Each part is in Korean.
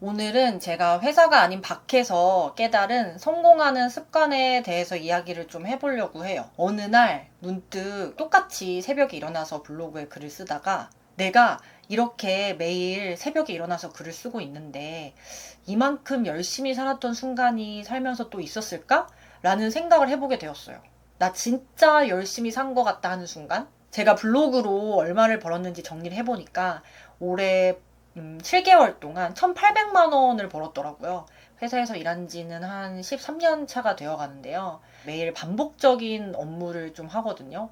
오늘은 제가 회사가 아닌 밖에서 깨달은 성공하는 습관에 대해서 이야기를 좀 해보려고 해요. 어느 날 문득 똑같이 새벽에 일어나서 블로그에 글을 쓰다가 내가 이렇게 매일 새벽에 일어나서 글을 쓰고 있는데 이만큼 열심히 살았던 순간이 살면서 또 있었을까? 라는 생각을 해보게 되었어요. 나 진짜 열심히 산 것 같다 하는 순간? 제가 블로그로 얼마를 벌었는지 정리를 해보니까 올해 음, 7개월 동안 1,800만 원을 벌었더라고요. 회사에서 일한 지는 한 13년 차가 되어 가는데요. 매일 반복적인 업무를 좀 하거든요.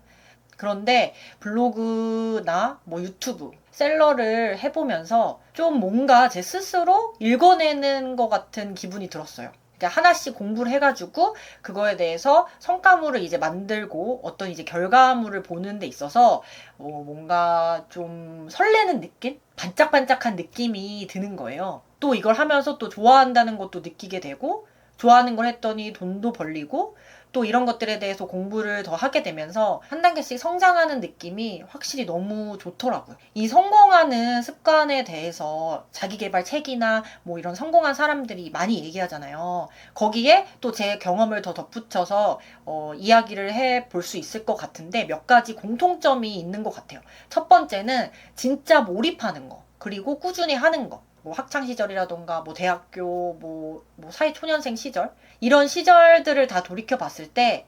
그런데 블로그나 뭐 유튜브 셀러를 해보면서 좀 뭔가 제 스스로 읽어내는 것 같은 기분이 들었어요. 그러니까 하나씩 공부를 해가지고 그거에 대해서 성과물을 이제 만들고 어떤 이제 결과물을 보는 데 있어서 어 뭔가 좀 설레는 느낌? 반짝반짝한 느낌이 드는 거예요. 또 이걸 하면서 또 좋아한다는 것도 느끼게 되고 좋아하는 걸 했더니 돈도 벌리고 또 이런 것들에 대해서 공부를 더 하게 되면서 한 단계씩 성장하는 느낌이 확실히 너무 좋더라고요. 이 성공하는 습관에 대해서 자기 개발 책이나 뭐 이런 성공한 사람들이 많이 얘기하잖아요. 거기에 또 제 경험을 더 덧붙여서 어, 이야기를 해 볼 수 있을 것 같은데 몇 가지 공통점이 있는 것 같아요. 첫 번째는 진짜 몰입하는 거. 그리고 꾸준히 하는 거. 뭐 학창 시절이라던가 뭐 대학교 뭐, 뭐 사회 초년생 시절 이런 시절들을 다 돌이켜 봤을 때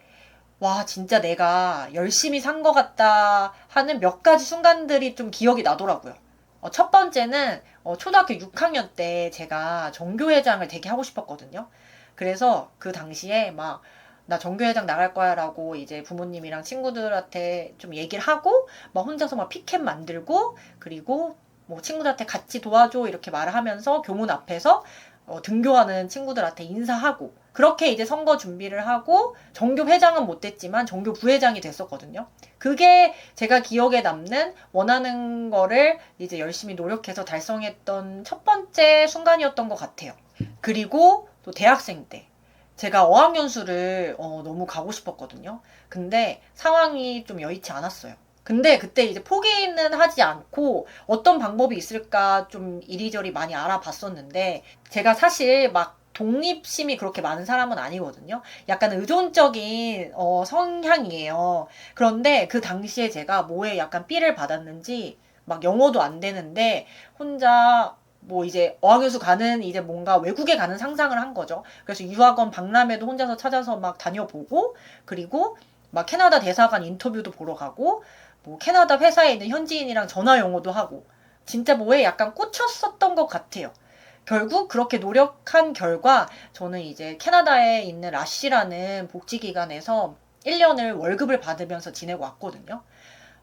와, 진짜 내가 열심히 산 것 같다 하는 몇 가지 순간들이 좀 기억이 나더라고요. 어, 첫 번째는 어, 초등학교 6학년 때 제가 정교회장을 되게 하고 싶었거든요. 그래서 그 당시에 막, 나 정교회장 나갈 거야 라고 이제 부모님이랑 친구들한테 좀 얘기를 하고, 막 혼자서 막 피켓 만들고, 그리고 뭐 친구들한테 같이 도와줘 이렇게 말을 하면서 교문 앞에서 어, 등교하는 친구들한테 인사하고 그렇게 이제 선거 준비를 하고 정교 회장은 못 됐지만 정교 부회장이 됐었거든요. 그게 제가 기억에 남는 원하는 거를 이제 열심히 노력해서 달성했던 첫 번째 순간이었던 것 같아요. 그리고 또 대학생 때 제가 어학연수를 어, 너무 가고 싶었거든요. 근데 상황이 좀 여의치 않았어요. 근데 그때 이제 포기는 하지 않고 어떤 방법이 있을까 좀 이리저리 많이 알아봤었는데 제가 사실 막 독립심이 그렇게 많은 사람은 아니거든요. 약간 의존적인 어, 성향이에요. 그런데 그 당시에 제가 뭐에 약간 삐를 받았는지 막 영어도 안 되는데 혼자 뭐 이제 어학연수 가는 이제 뭔가 외국에 가는 상상을 한 거죠. 그래서 유학원 박람회도 혼자서 찾아서 막 다녀보고 그리고 막 캐나다 대사관 인터뷰도 보러 가고 뭐 캐나다 회사에 있는 현지인이랑 전화 영어도 하고 진짜 뭐에 약간 꽂혔었던 것 같아요. 결국 그렇게 노력한 결과 저는 이제 캐나다에 있는 라시라는 복지기관에서 1년을 월급을 받으면서 지내고 왔거든요.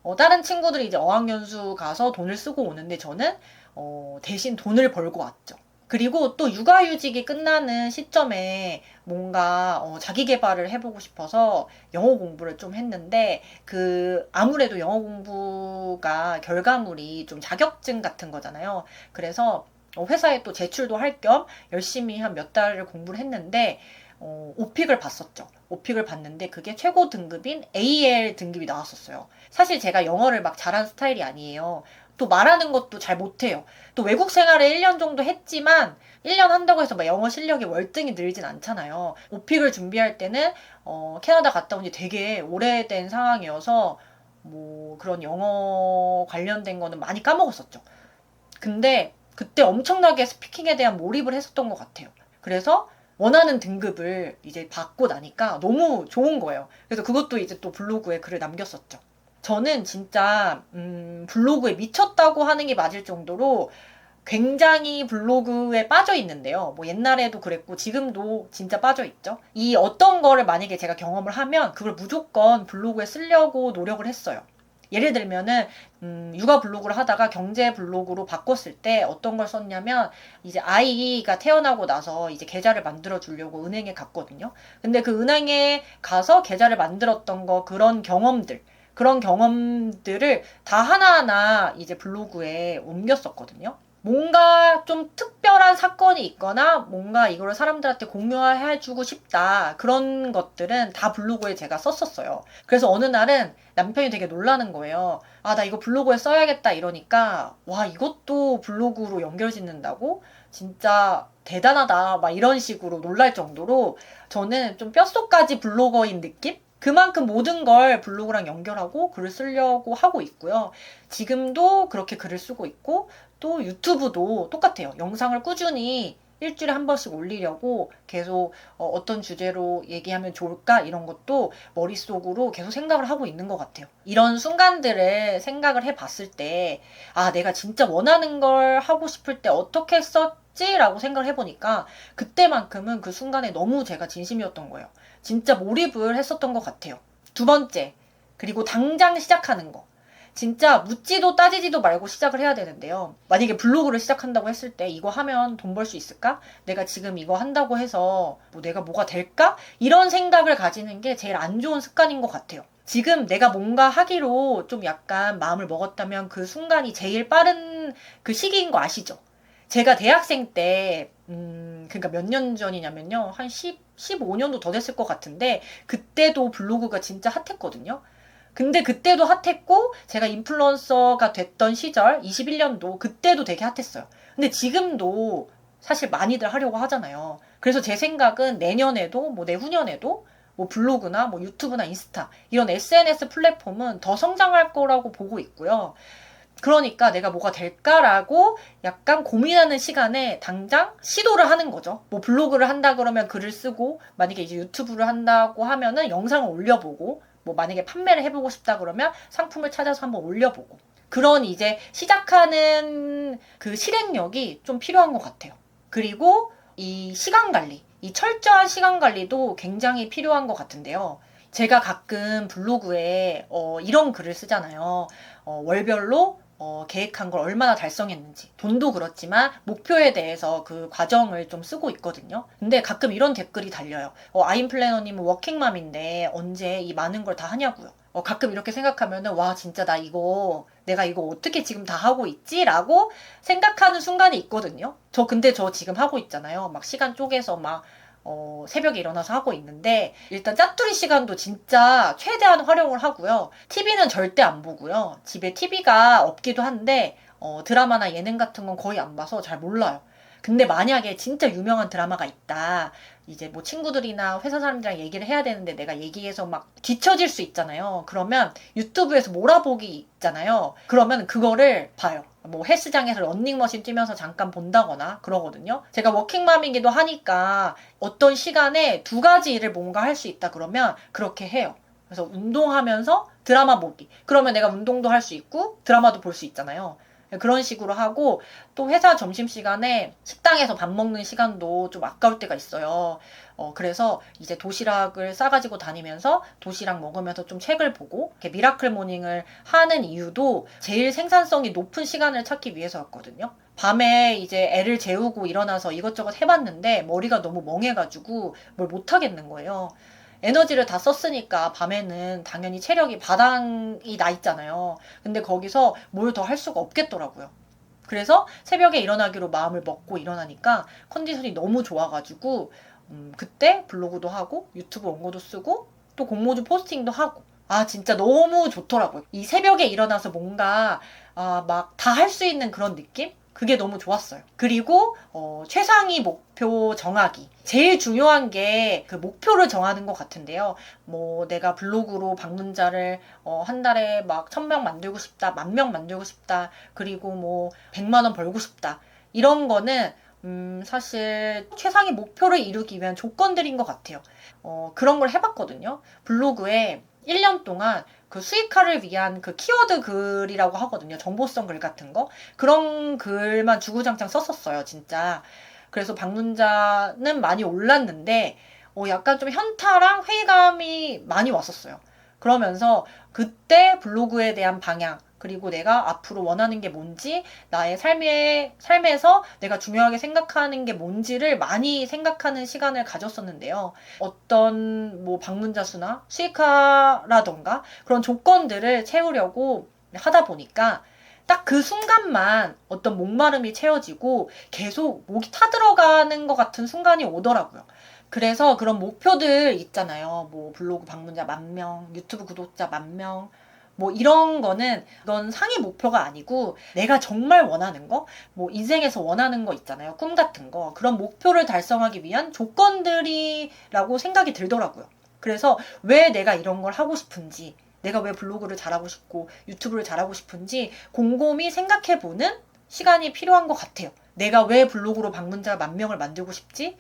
어, 다른 친구들이 이제 어학연수 가서 돈을 쓰고 오는데 저는 어, 대신 돈을 벌고 왔죠. 그리고 또 육아휴직이 끝나는 시점에 뭔가 어, 자기 개발을 해보고 싶어서 영어 공부를 좀 했는데 그 아무래도 영어 공부가 결과물이 좀 자격증 같은 거잖아요. 그래서 어, 회사에 또 제출도 할 겸 열심히 한 몇 달을 공부를 했는데 어, 오픽을 봤었죠. 오픽을 봤는데 그게 최고 등급인 AL 등급이 나왔었어요. 사실 제가 영어를 막 잘하는 스타일이 아니에요. 또 말하는 것도 잘 못해요. 또 외국 생활을 1년 정도 했지만 1년 한다고 해서 막 영어 실력이 월등히 늘진 않잖아요. 오픽을 준비할 때는 어, 캐나다 갔다 온 지 되게 오래된 상황이어서 뭐 그런 영어 관련된 거는 많이 까먹었었죠. 근데 그때 엄청나게 스피킹에 대한 몰입을 했었던 것 같아요. 그래서 원하는 등급을 이제 받고 나니까 너무 좋은 거예요. 그래서 그것도 이제 또 블로그에 글을 남겼었죠. 저는 진짜 음, 블로그에 미쳤다고 하는 게 맞을 정도로 굉장히 블로그에 빠져 있는데요. 뭐 옛날에도 그랬고 지금도 진짜 빠져 있죠. 이 어떤 거를 만약에 제가 경험을 하면 그걸 무조건 블로그에 쓰려고 노력을 했어요. 예를 들면은 음, 육아 블로그를 하다가 경제 블로그로 바꿨을 때 어떤 걸 썼냐면 이제 아이가 태어나고 나서 이제 계좌를 만들어 주려고 은행에 갔거든요. 근데 그 은행에 가서 계좌를 만들었던 거 그런 경험들 그런 경험들을 다 하나하나 이제 블로그에 옮겼었거든요. 뭔가 좀 특별한 사건이 있거나 뭔가 이거를 사람들한테 공유해주고 싶다. 그런 것들은 다 블로그에 제가 썼었어요. 그래서 어느 날은 남편이 되게 놀라는 거예요. 아, 나 이거 블로그에 써야겠다 이러니까, 와, 이것도 블로그로 연결 짓는다고? 진짜 대단하다 막 이런 식으로 놀랄 정도로 저는 좀 뼛속까지 블로거인 느낌? 그만큼 모든 걸 블로그랑 연결하고 글을 쓰려고 하고 있고요. 지금도 그렇게 글을 쓰고 있고 또 유튜브도 똑같아요. 영상을 꾸준히 일주일에 한 번씩 올리려고 계속 어, 떤 주제로 얘기하면 좋을까 이런 것도 머릿속으로 계속 생각을 하고 있는 것 같아요. 이런 순간들을 생각을 해 봤을 때, 아, 내가 진짜 원하는 걸 하고 싶을 때 어떻게 썼 지라고 생각을 해보니까 그때만큼은 그 순간에 너무 제가 진심이었던 거예요. 진짜 몰입을 했었던 것 같아요. 두 번째, 그리고 당장 시작하는 거. 진짜 묻지도 따지지도 말고 시작을 해야 되는데요. 만약에 블로그를 시작한다고 했을 때 이거 하면 돈 벌 수 있을까? 내가 지금 이거 한다고 해서 뭐 내가 뭐가 될까? 이런 생각을 가지는 게 제일 안 좋은 습관인 것 같아요. 지금 내가 뭔가 하기로 좀 약간 마음을 먹었다면 그 순간이 제일 빠른 그 시기인 거 아시죠? 제가 대학생 때, 음, 그러니까 몇 년 전이냐면요. 한 10, 15년도 더 됐을 것 같은데, 그때도 블로그가 진짜 핫했거든요. 근데 그때도 핫했고 제가 인플루언서가 됐던 시절 21년도 그때도 되게 핫했어요. 근데 지금도 사실 많이들 하려고 하잖아요. 그래서 제 생각은 내년에도 뭐 내후년에도 뭐 블로그나 뭐 유튜브나 인스타 이런 SNS 플랫폼은 더 성장할 거라고 보고 있고요. 그러니까 내가 뭐가 될까라고 약간 고민하는 시간에 당장 시도를 하는 거죠. 뭐 블로그를 한다 그러면 글을 쓰고 만약에 이제 유튜브를 한다고 하면은 영상을 올려보고 뭐 만약에 판매를 해보고 싶다 그러면 상품을 찾아서 한번 올려보고 그런 이제 시작하는 그 실행력이 좀 필요한 것 같아요. 그리고 이 시간 관리, 이 철저한 시간 관리도 굉장히 필요한 것 같은데요. 제가 가끔 블로그에 어, 이런 글을 쓰잖아요. 어, 월별로 어, 계획한 걸 얼마나 달성했는지 돈도 그렇지만 목표에 대해서 그 과정을 좀 쓰고 있거든요. 근데 가끔 이런 댓글이 달려요. 어, 아임 플래너님은 워킹맘인데 언제 이 많은 걸 다 하냐고요. 어, 가끔 이렇게 생각하면은 와 진짜 나 이거 내가 이거 어떻게 지금 다 하고 있지라고 생각하는 순간이 있거든요. 저 근데 저 지금 하고 있잖아요. 막 시간 쪼개서 막 어, 새벽에 일어나서 하고 있는데 일단 짜투리 시간도 진짜 최대한 활용을 하고요. TV는 절대 안 보고요. 집에 TV가 없기도 한데 어, 드라마나 예능 같은 건 거의 안 봐서 잘 몰라요. 근데 만약에 진짜 유명한 드라마가 있다. 이제 뭐 친구들이나 회사 사람들이랑 얘기를 해야 되는데 내가 얘기해서 막 뒤처질 수 있잖아요. 그러면 유튜브에서 몰아보기 있잖아요. 그러면 그거를 봐요. 뭐 헬스장에서 런닝머신 뛰면서 잠깐 본다거나 그러거든요. 제가 워킹맘이기도 하니까 어떤 시간에 두 가지 일을 뭔가 할 수 있다 그러면 그렇게 해요. 그래서 운동하면서 드라마 보기. 그러면 내가 운동도 할 수 있고 드라마도 볼 수 있잖아요. 그런 식으로 하고 또 회사 점심시간에 식당에서 밥 먹는 시간도 좀 아까울 때가 있어요. 어, 그래서 이제 도시락을 싸가지고 다니면서 도시락 먹으면서 좀 책을 보고 이렇게 미라클 모닝을 하는 이유도 제일 생산성이 높은 시간을 찾기 위해서였거든요. 밤에 이제 애를 재우고 일어나서 이것저것 해봤는데 머리가 너무 멍해가지고 뭘 못하겠는 거예요. 에너지를 다 썼으니까 밤에는 당연히 체력이 바닥이 나 있잖아요. 근데 거기서 뭘 더 할 수가 없겠더라고요. 그래서 새벽에 일어나기로 마음을 먹고 일어나니까 컨디션이 너무 좋아가지고 음, 그때 블로그도 하고 유튜브 원고도 쓰고 또 공모주 포스팅도 하고 아 진짜 너무 좋더라고요. 이 새벽에 일어나서 뭔가 아, 막 다 할 수 있는 그런 느낌? 그게 너무 좋았어요. 그리고 어, 최상위 목표 정하기. 제일 중요한 게 그 목표를 정하는 것 같은데요. 뭐 내가 블로그로 방문자를 어, 한 달에 막 천 명 만들고 싶다, 만 명 만들고 싶다, 그리고 뭐 백만 원 벌고 싶다. 이런 거는 음, 사실 최상위 목표를 이루기 위한 조건들인 것 같아요. 어, 그런 걸 해봤거든요. 블로그에 1년 동안 그 수익화를 위한 그 키워드 글이라고 하거든요. 정보성 글 같은 거. 그런 글만 주구장창 썼었어요, 진짜. 그래서 방문자는 많이 올랐는데, 어, 약간 좀 현타랑 회의감이 많이 왔었어요. 그러면서 그때 블로그에 대한 방향, 그리고 내가 앞으로 원하는 게 뭔지, 나의 삶의, 삶에서 내가 중요하게 생각하는 게 뭔지를 많이 생각하는 시간을 가졌었는데요. 어떤 뭐 방문자 수나 수익화라던가 그런 조건들을 채우려고 하다 보니까 딱그 순간만 어떤 목마름이 채워지고 계속 목이 타들어가는 것 같은 순간이 오더라고요. 그래서 그런 목표들 있잖아요. 뭐 블로그 방문자 만 명, 유튜브 구독자 만 명, 뭐 이런 거는 이건 상위 목표가 아니고 내가 정말 원하는 거, 뭐 인생에서 원하는 거 있잖아요. 꿈 같은 거. 그런 목표를 달성하기 위한 조건들이라고 생각이 들더라고요. 그래서 왜 내가 이런 걸 하고 싶은지, 내가 왜 블로그를 잘하고 싶고 유튜브를 잘하고 싶은지 곰곰이 생각해 보는 시간이 필요한 것 같아요. 내가 왜 블로그로 방문자 만 명을 만들고 싶지?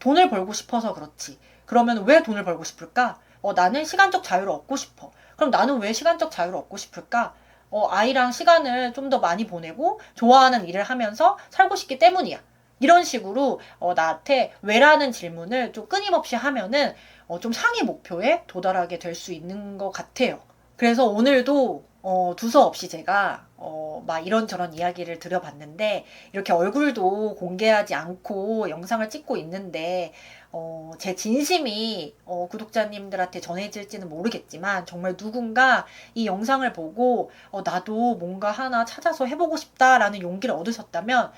돈을 벌고 싶어서 그렇지. 그러면 왜 돈을 벌고 싶을까? 어, 나는 시간적 자유를 얻고 싶어. 그럼 나는 왜 시간적 자유를 얻고 싶을까? 어, 아이랑 시간을 좀 더 많이 보내고 좋아하는 일을 하면서 살고 싶기 때문이야. 이런 식으로 어, 나한테 왜라는 질문을 좀 끊임없이 하면은 어, 좀 상위 목표에 도달하게 될 수 있는 것 같아요. 그래서 오늘도 어, 두서없이 제가 어, 막 이런저런 이야기를 드려봤는데 이렇게 얼굴도 공개하지 않고 영상을 찍고 있는데 어, 제 진심이 어, 구독자님들한테 전해질지는 모르겠지만 정말 누군가 이 영상을 보고 어, 나도 뭔가 하나 찾아서 해보고 싶다라는 용기를 얻으셨다면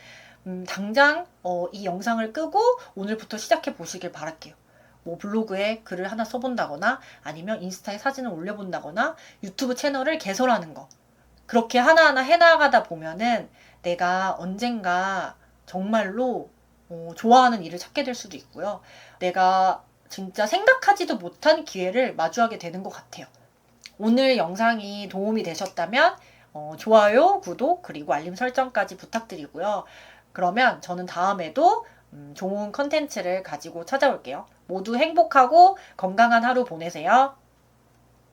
음, 당장 어, 이 영상을 끄고 오늘부터 시작해 보시길 바랄게요. 뭐 블로그에 글을 하나 써본다거나 아니면 인스타에 사진을 올려본다거나 유튜브 채널을 개설하는 거 그렇게 하나하나 해나가다 보면은 내가 언젠가 정말로 어, 좋아하는 일을 찾게 될 수도 있고요. 내가 진짜 생각하지도 못한 기회를 마주하게 되는 것 같아요. 오늘 영상이 도움이 되셨다면 어, 좋아요, 구독, 그리고 알림 설정까지 부탁드리고요. 그러면 저는 다음에도 음, 좋은 컨텐츠를 가지고 찾아올게요. 모두 행복하고 건강한 하루 보내세요.